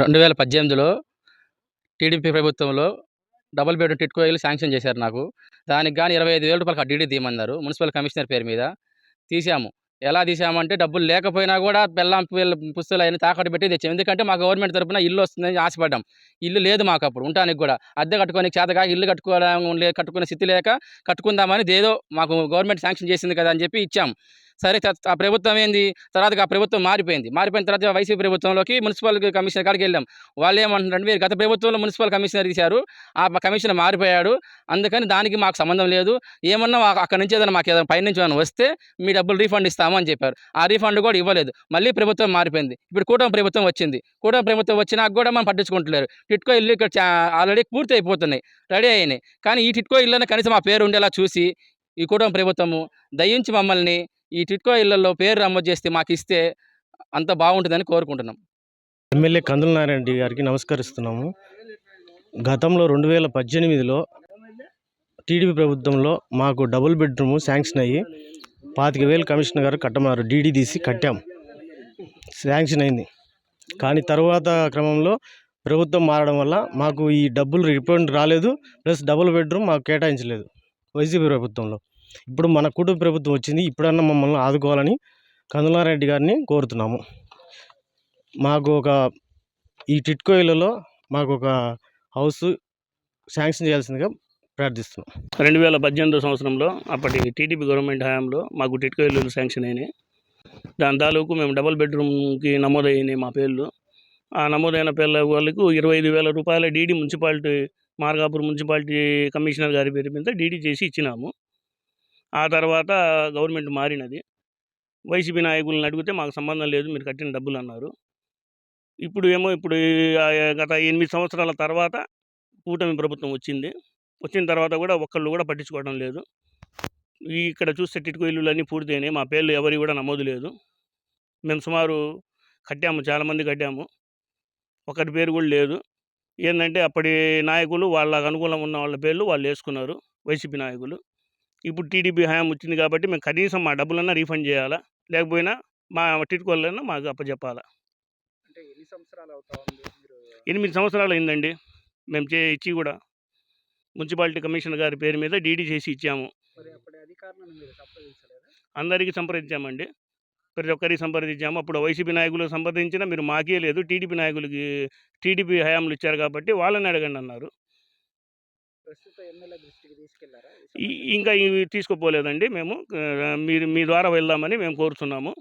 రెండు వేల పద్దెనిమిదిలో టీడీపీ ప్రభుత్వంలో డబుల్ బెడ్రూమ్ టిట్కో ఇల్లు శాంక్షన్ చేశారు నాకు. దానికి కానీ ఇరవై ఐదు వేల రూపాయలకు డీడీ తీయమన్నారు. మున్సిపల్ కమిషనర్ పేరు మీద తీసాము ఎలా తీసామంటే డబ్బులు లేకపోయినా కూడా బెల్లం పిల్ల పుస్తలు అయినా తాకట్టు పెట్టి తెచ్చాము. ఎందుకంటే మా గవర్నమెంట్ తరఫున ఇల్లు వస్తుందని ఆశపడ్డాం. ఇల్లు లేదు మాకు అప్పుడు ఉండడానికి కూడా. అద్దె కట్టుకొని చేతగా ఇల్లు కట్టుకోవడం కట్టుకునే స్థితి లేక కట్టుకుందామని ఏదో మాకు గవర్నమెంట్ శాంక్షన్ చేసింది కదా అని చెప్పి ఇచ్చాం సరే ఆ ప్రభుత్వం ఏంది? తర్వాత ఆ ప్రభుత్వం మారిపోయింది. మారిపోయిన తర్వాత వైసీపీ ప్రభుత్వంలోకి మున్సిపల్ కమిషనర్ కాడికి వెళ్ళాం. వాళ్ళు ఏమంటున్నారంటే మీరు గత ప్రభుత్వంలో మున్సిపల్ కమిషనర్ తీశారు. ఆ కమిషనర్ మారిపోయాడు. అందుకని దానికి మాకు సంబంధం లేదు. ఏమన్నా మాకు అక్కడ నుంచి ఏదైనా మాకు ఏదైనా పైనుంచి ఏమైనా వస్తే మీ డబ్బులు రీఫండ్ ఇస్తాము అని చెప్పారు. ఆ రీఫండ్ కూడా ఇవ్వలేదు. మళ్ళీ ప్రభుత్వం మారిపోయింది. ఇప్పుడు కూటమి ప్రభుత్వం వచ్చింది. కూటమి ప్రభుత్వం వచ్చినా కూడా మనం పట్టించుకుంటలేరు. టిట్కో ఇల్లు ఇక్కడ ఆల్రెడీ పూర్తి అయిపోతున్నాయి రెడీ అయినాయి. కానీ ఈ టిట్కో ఇల్లు కనీసం మా పేరు ఉండేలా చూసి ఈ కూటమి ప్రభుత్వము దయించి మమ్మల్ని ఈ టిట్కో ఇళ్ళలో పేరు నమోదు చేస్తే మాకు ఇస్తే అంత బాగుంటుందని కోరుకుంటున్నాం. ఎమ్మెల్యే కందుల నారాయణ రెడ్డి గారికి నమస్కరిస్తున్నాము. గతంలో రెండు వేల పద్దెనిమిదిలో టీడీపీ ప్రభుత్వంలో మాకు డబుల్ బెడ్రూమ్ శాంక్షన్ అయ్యి పాతిక వేలు కమిషనర్ గారు కట్టమన్నారు. డీడీ తీసి కట్టాం. శాంక్షన్ అయింది. కానీ తర్వాత క్రమంలో ప్రభుత్వం మారడం వల్ల మాకు ఈ డబ్బులు రిఫండ్ రాలేదు. ప్లస్ డబుల్ బెడ్రూమ్ మాకు కేటాయించలేదు వైసీపీ ప్రభుత్వంలో. ఇప్పుడు మన కుటుంబ ప్రభుత్వం వచ్చింది. ఇప్పుడన్నా మమ్మల్ని ఆదుకోవాలని కందులారెడ్డి గారిని కోరుతున్నాము. మాకు ఒక ఈ టిట్కోయిలలో మాకు ఒక హౌస్ శాంక్షన్ చేయాల్సిందిగా ప్రార్థిస్తున్నాం. రెండు వేల పద్దెనిమిదో సంవత్సరంలో అప్పటి టీడీపీ గవర్నమెంట్ హయాంలో మాకు టిట్కో శాంక్షన్ అయినాయి. దాని తాలూకు మేము డబల్ బెడ్రూమ్కి నమోదైనాయి మా పేర్లు. ఆ నమోదైన పేర్ల వాళ్ళకు ఇరవై ఐదు వేల రూపాయల DD municipality Margapur municipality commissioner గారి పేరు మీద డీడీ చేసి ఇచ్చినాము. ఆ తర్వాత గవర్నమెంట్ మారినది. వైసీపీ నాయకులను అడిగితే మాకు సంబంధం లేదు మీరు కట్టిన డబ్బులు అన్నారు. ఇప్పుడు ఏమో ఇప్పుడు గత ఎనిమిది సంవత్సరాల తర్వాత కూటమి ప్రభుత్వం వచ్చింది. వచ్చిన తర్వాత కూడా ఒక్కళ్ళు కూడా పట్టించుకోవడం లేదు. ఈ ఇక్కడ చూస్తే టిట్కో ఇల్లులన్నీ పూర్తయినాయి. మా పేర్లు ఎవరి కూడా నమోదు లేదు. మేము సుమారు కట్టాము చాలామంది కట్టాము. ఒకరి పేరు కూడా లేదు. ఏంటంటే అప్పటి నాయకులు వాళ్ళకు అనుకూలం ఉన్న వాళ్ళ పేర్లు వాళ్ళు వేసుకున్నారు వైసీపీ నాయకులు. ఇప్పుడు టీడీపీ హయాం వచ్చింది కాబట్టి మేము కనీసం మా డబ్బులన్నా రీఫండ్ చేయాలా? లేకపోయినా మా టిట్కోళ్ళన్నా మాకు అప్పచెప్పాలా ఎనిమిది సంవత్సరాలు అయిందండి. మేము చే ఇచ్చి కూడా. మున్సిపాలిటీ కమిషనర్ గారి పేరు మీద డీడీ చేసి ఇచ్చాము. అందరికీ సంప్రదించామండి. ప్రతి ఒక్కరికి సంప్రదించాము. అప్పుడు వైసీపీ నాయకులు సంప్రదించినా మీరు మాకే లేదు. టీడీపీ నాయకులకి టీడీపీ హయాంలు ఇచ్చారు కాబట్టి వాళ్ళని అడగండి అన్నారు ప్రస్తుత ఎమ్మెల్యే దృష్టికి తీసుకెళ్ళారా ఈ- ఇంకా ఇవి తీసుకుపోలేదండి మేము. మీరు మీ ద్వారా వెళ్దామని మేము కోరుతున్నాము.